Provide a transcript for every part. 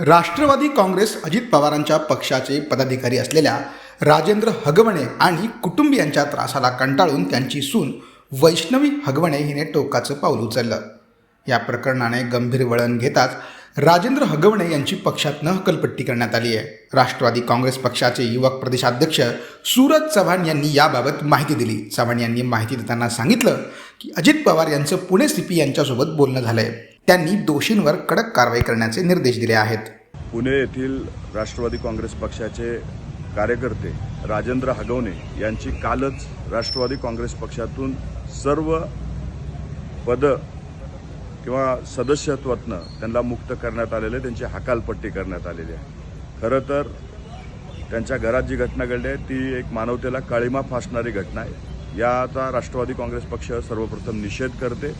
राष्ट्रवादी काँग्रेस अजित पवारांच्या पक्षाचे पदाधिकारी असलेल्या राजेंद्र हगवणे आणि कुटुंबियांच्या त्रासाला कंटाळून त्यांची सून वैष्णवी हगवणे हिने टोकाचं पाऊल उचललं. या प्रकरणाने गंभीर वळण घेताच राजेंद्र हगवणे यांची पक्षात हकलपट्टी करण्यात आली आहे. राष्ट्रवादी काँग्रेस पक्षाचे युवक प्रदेशाध्यक्ष सूरज चव्हाण यांनी याबाबत माहिती दिली. चव्हाण यांनी माहिती देताना सांगितलं की अजित पवार यांचं पुणे सीपी यांच्यासोबत बोलणं झालंय. त्यांनी दोषींवर कडक कारवाई करण्याचे निर्देश दिले आहेत. पुणे येथील राष्ट्रवादी काँग्रेस पक्षाचे कार्यकर्ते राजेंद्र हगवणे यांची कालच राष्ट्रवादी काँग्रेस पक्षातून सर्व पद किंवा सदस्यत्वातनं त्यांना मुक्त करण्यात आलेले त्यांची हकालपट्टी करण्यात आलेली आहे. खरं तर त्यांच्या घरात जी घटना घडली आहे ती एक मानवतेला काळीमा फासणारी घटना आहे. याचा राष्ट्रवादी काँग्रेस पक्ष सर्वप्रथम निषेध करते.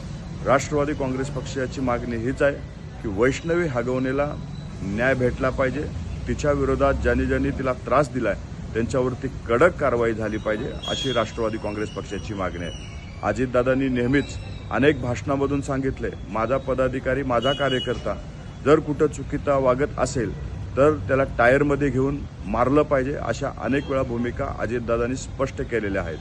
राष्ट्रवादी काँग्रेस पक्षाची मागणी हीच आहे की वैष्णवी हगवणेला न्याय भेटला पाहिजे. तिच्या विरोधात ज्यांनी ज्यांनी तिला त्रास दिलाय त्यांच्यावरती कडक कारवाई झाली पाहिजे अशी राष्ट्रवादी काँग्रेस पक्षाची मागणी आहे. अजितदादांनी नेहमीच अनेक भाषणामधून सांगितले माझा पदाधिकारी माझा कार्यकर्ता. जर कुठं चुकीचा वागत असेल तर त्याला टायरमध्ये घेऊन मारलं पाहिजे अशा अनेक वेळा भूमिका अजितदादांनी स्पष्ट केलेल्या आहेत.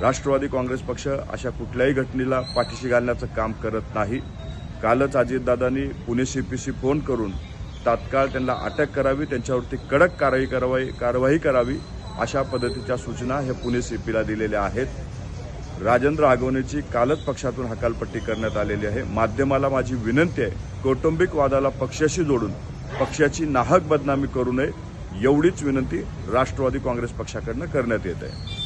राष्ट्रवादी काँग्रेस पक्ष अशा कुठल्याही घटनेला पाठीशी घालण्याचं काम करत नाही. कालच अजितदादांनी पुणे सीपीसी फोन करून तात्काळ त्यांना अटक करावी त्यांच्यावरती कडक कारवाई कारवाई कारवाई करावी अशा पद्धतीच्या सूचना हे पुणे सीपीला दिलेल्या आहेत. राजेंद्र आगवणेची कालच पक्षातून हकालपट्टी करण्यात आलेली आहे. माध्यमाला माझी विनंती आहे कौटुंबिक वादाला पक्षाशी जोडून पक्षाची नाहक बदनामी करू नये एवढीच विनंती राष्ट्रवादी काँग्रेस पक्षाकडनं करण्यात येत आहे.